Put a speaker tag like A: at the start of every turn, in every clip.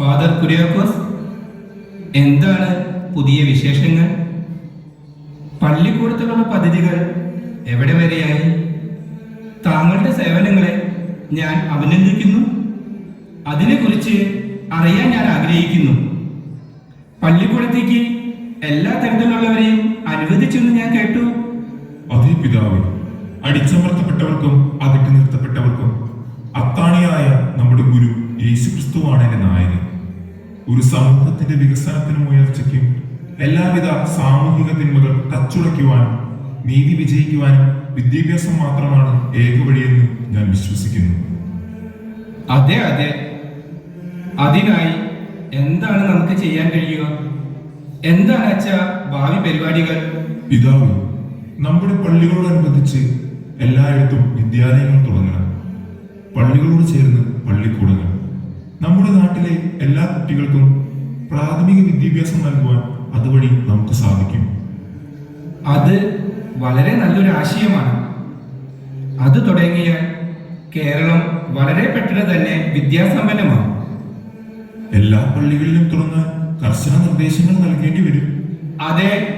A: Father Kuriakose എന്താണ് പുതിയ വിശേഷങ്ങൾ? പള്ളിക്കൂടത്തിലുള്ള പദ്ധതികൾ എവിടെ വരെയായി? താങ്കളുടെ സേവനങ്ങളെ ഞാൻ അഭിനന്ദിക്കുന്നു. അതിനെക്കുറിച്ച് അറിയാൻ ഞാൻ ആഗ്രഹിക്കുന്നു. പള്ളിക്കൂടത്തേക്ക് എല്ലാ തരത്തിലുള്ളവരെയും അനുവദിച്ചെന്ന് ഞാൻ കേട്ടു.
B: അതേ പിതാവ് അടിച്ചമർത്തപ്പെട്ടവർക്കും അകറ്റി നിർത്തപ്പെട്ടവർക്കും അത്താണിയായ നമ്മുടെ ഗുരു യേശുക്രിസ്തുവാണ് എന്റെ നായകൻ. ഒരു സമൂഹത്തിന്റെ വികസനത്തിനും ഉയർച്ചയ്ക്കും എല്ലാവിധ സാമൂഹിക തിന്മകൾ കച്ചുടയ്ക്കുവാനും നീതി വിജയിക്കുവാനും വിദ്യാഭ്യാസം മാത്രമാണ് ഏക വഴിയെന്ന് ഞാൻ വിശ്വസിക്കുന്നു.
A: അതെ അതെ. അതിനായി എന്താണ് നമുക്ക് ചെയ്യാൻ കഴിയുക? എന്താണ് അച്ഛ ഭാവി പരിപാടികൾ?
B: പിതാവ് നമ്മുടെ പള്ളികളോടനുബന്ധിച്ച് എല്ലായിടത്തും വിദ്യാലയങ്ങൾ തുടങ്ങണം. പള്ളികളോട് ചേർന്ന് എല്ലാ കുട്ടികൾക്കും പ്രാഥമിക വിദ്യാഭ്യാസം നൽകുവാൻ അതുവഴി നമുക്ക് സാധിക്കും.
A: അത് വളരെ നല്ലൊരു ആശയമാണ്. അത് തുടങ്ങിയ കേരളം വളരെ പെട്ടെന്ന് തന്നെ വിദ്യാസമ്പന്നമാണ്
B: എല്ലാ പള്ളികളിലും തുറന്ന് കർശന നിർദ്ദേശങ്ങൾ നൽകേണ്ടി വരും.
A: അതെ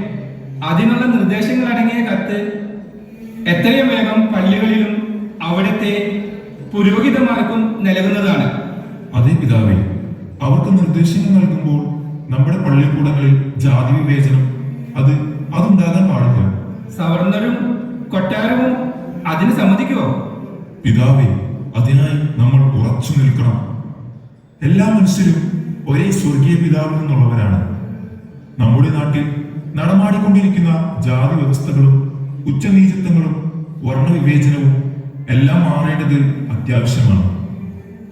A: അതിനുള്ള നിർദ്ദേശങ്ങൾ അടങ്ങിയ കത്ത് എത്രയും വേഗം പള്ളികളിലും അവിടുത്തെ പുരോഹിതന്മാർക്കും നൽകുന്നതാണ്.
B: അതേ പിതാവേ. നിർദ്ദേശങ്ങൾ നൽകുമ്പോൾ നമ്മുടെ പള്ളിക്കൂടങ്ങളിൽ ജാതി വിവേചനം അത് അതുണ്ടാകാൻ പാടില്ല.
A: സവർണരും കൊട്ടാരവും അതിന് സമ്മതിക്കുമോ
B: പിതാവേ അതിനായി നമ്മൾ ഉറച്ചു നിൽക്കണം. എല്ലാ മനുഷ്യരും ഒരേ സ്വർഗീയ പിതാവിൽ നിന്നുള്ളവരാണ്. നമ്മുടെ നാട്ടിൽ നടമാടിക്കൊണ്ടിരിക്കുന്ന ജാതി വ്യവസ്ഥകളും ഉച്ചനീചത്വങ്ങളും വർണവിവേചനവും എല്ലാം മാറേണ്ടത് അത്യാവശ്യമാണ്.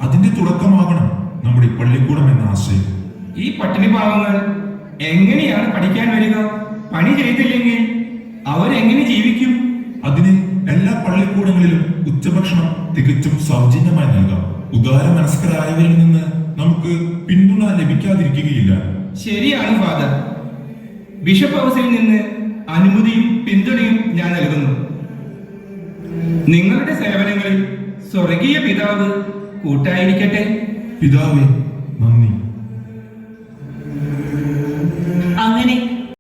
B: അതിന്റെ തുടക്കമാകണം. നമ്മുടെ പള്ളിക്കൂടം എന്ന ആശയം.
A: ഈ പട്ടിണി പാവങ്ങൾ എങ്ങനെയാണ് പഠിക്കാൻ വരിക? പണി ചെയ്തില്ലെങ്കിൽ അവരെങ്ങനെ ജീവിക്കും?
B: അതിന് എല്ലാ പള്ളിക്കൂടങ്ങളിലും ഉച്ചഭക്ഷണം തികച്ചും സൗജന്യമായി നൽകാം. ഉദാര മനസ്കരായവരിൽ നിന്ന് നമുക്ക് പിന്തുണ ലഭിക്കാതിരിക്കുകയില്ല.
A: ശരിയാണ് ഫാദർ. ബിഷപ്പ് ഹൗസിൽ നിന്ന് അനുമതിയും പിന്തുണയും ഞാൻ നൽകുന്നു. നിങ്ങളുടെ സേവനങ്ങളിൽ സ്വർഗീയ പിതാവ് കൂട്ടായിരിക്കട്ടെ.
B: പിതാവേ നന്ദി.